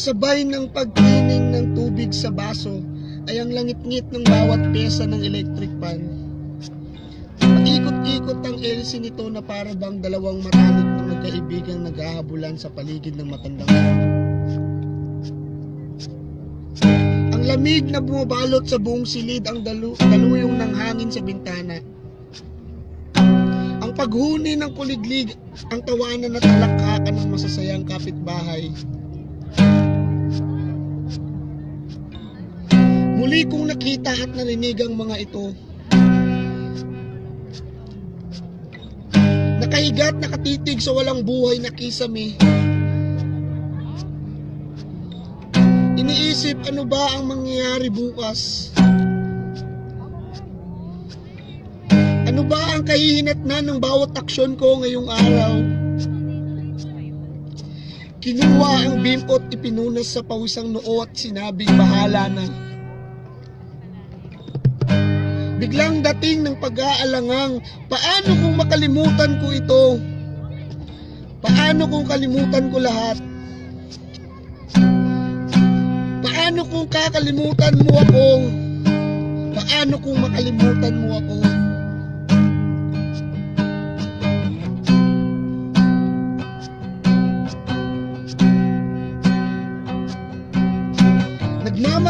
Kasabay ng pagkining ng tubig sa baso ay ang langit-ngit ng bawat pesa ng electric fan. Paikot-ikot ang LC nito na para bang dalawang matanik na magkaibigang naghahabulan sa paligid ng matandang. Ang lamig na bumabalot sa buong silid ang dalu daluyong ng hangin sa bintana. Ang paghuni ng kuliglig ang tawanan at talakhakan ng masasayang kapitbahay. Muli kong nakita at narinig ang mga ito. Nakahigat, nakatitig sa walang buhay na kisame. Iniisip ano ba ang mangyayari bukas? Ano ba ang kahihinatnan ng bawat aksyon ko ngayong araw? Kinuha ang bimot ipinunas sa pawisang noo at sinabing bahala na. Biglang dating ng pag-aalangang, paano kung makalimutan ko ito? Paano kung kalimutan ko lahat? Paano kung kakalimutan mo ako? Paano kung makalimutan mo ako?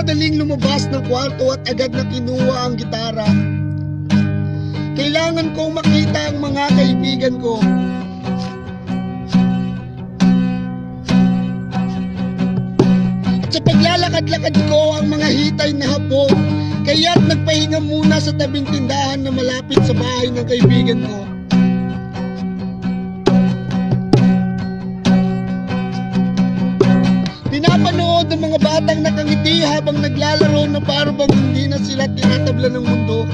Nagmamadaling lumabas ng kwarto at agad na kinuha ang gitara. Kailangan kong makita ang mga kaibigan ko. At sa paglalakad-lakad ko ang mga hitay na hapon, kaya't nagpahinga muna sa tabing tindahan na malapit sa bahay ng kaibigan ko. Batang nakangiti habang naglalaro na para bang hindi na sila tinatabla ng mundo.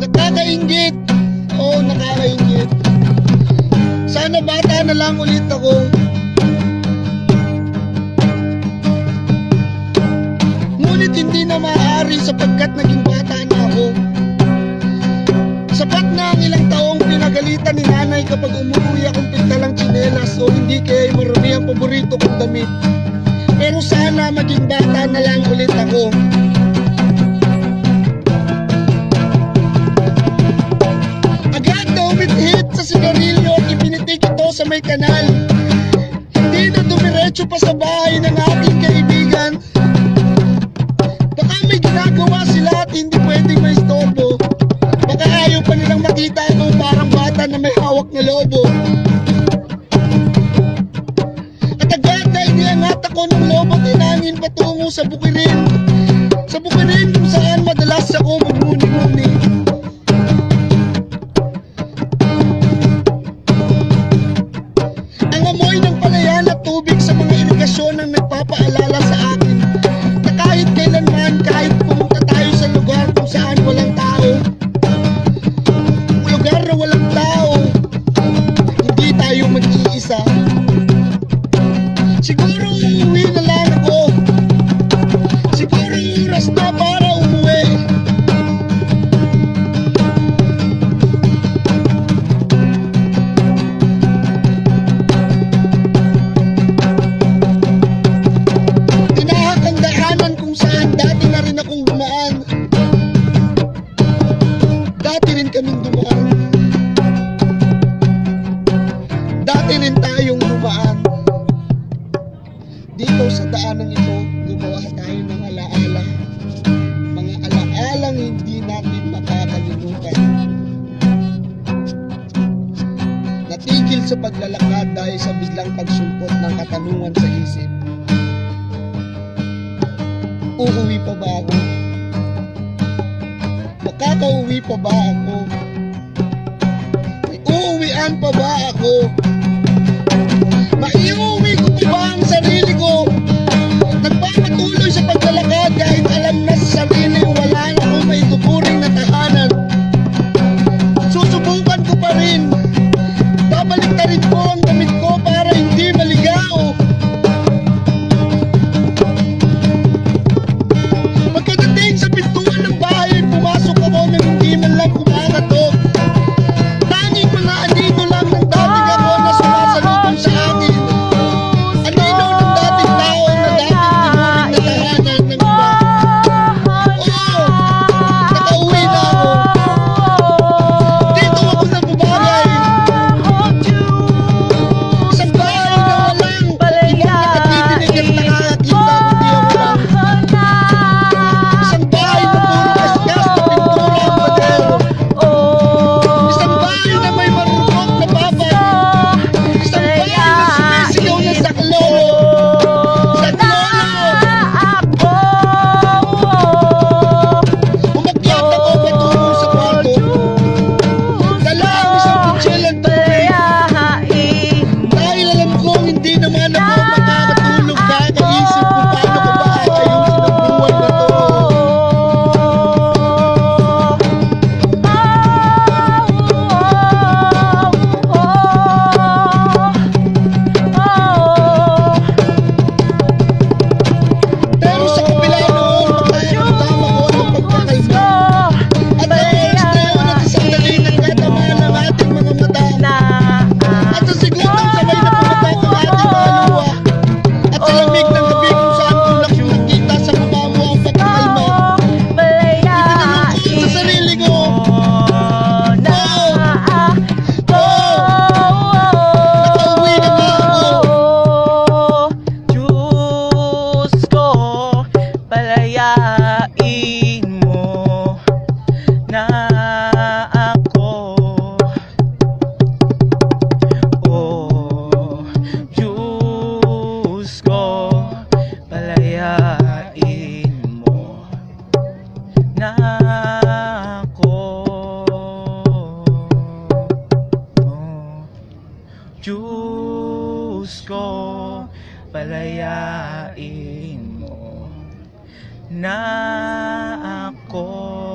Nakakaingit! Oo, nakakaingit. Sana bata na lang ulit ako. Ngunit hindi na maaari sapagkat naging kaya marami ang paborito kong damit. Pero sana maging bata na lang ulit ako. Agad na umithit sa sigarilyo at ipinitik ito sa may kanal. Hindi na dumiretso pa sa bahay ng aking kaibigan. Baka may ginagawa sila at hindi pwedeng may istorbo. Baka ayaw pa nilang makita itong parang bata na may hawak na lobo. Sa bukirin kung saan madalas ako magmuni-muni. Biglang pagsulpot ng katanungan sa isip. Uuwi pa ba ako? Makakauwi pa ba ako? May uuwian pa ba ako? hindi ng mga nabuo Diyos ko, palayain mo na ako.